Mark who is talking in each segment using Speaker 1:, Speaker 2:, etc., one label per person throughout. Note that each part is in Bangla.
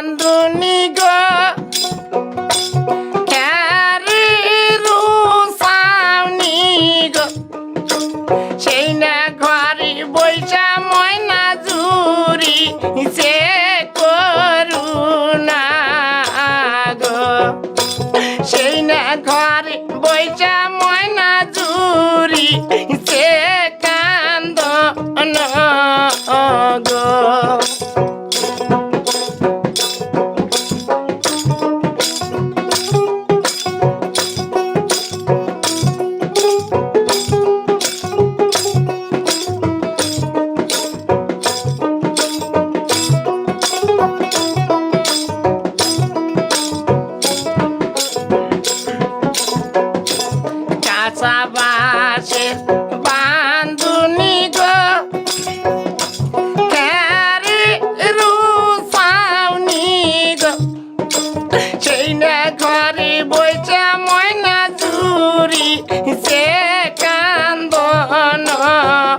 Speaker 1: চান্দুনি গো। ক্যারিরু সাউনি গো। সেই না ঘরে বৈশা ময়না জুরি সে করুণা গো। সেই না ঘরে বৈশা ময়না জুরি ah.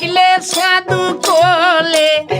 Speaker 1: Baile do cole.